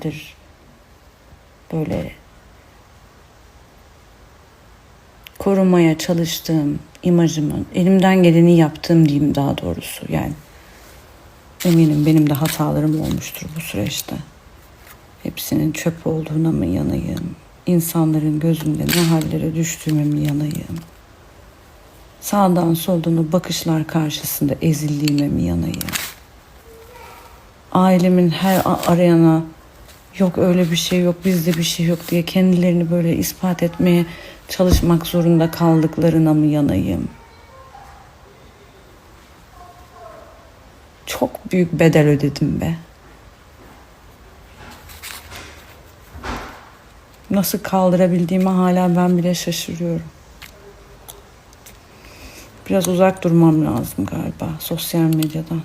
nadir böyle korumaya çalıştığım imajımın elimden geleni yaptığım diyeyim daha doğrusu yani eminim benim de hatalarım olmuştur bu süreçte. Hepsinin çöp olduğuna mı yanayım? İnsanların gözünde ne hallere düştüğüme mi yanayım? Sağdan soldan o bakışlar karşısında ezildiğime mi yanayım? Ailemin her arayana yok öyle bir şey yok bizde bir şey yok diye kendilerini böyle ispat etmeye çalışmak zorunda kaldıklarına mı yanayım? Çok büyük bedel ödedim be. Nasıl kaldırabildiğime hala ben bile şaşırıyorum. Biraz uzak durmam lazım galiba sosyal medyadan.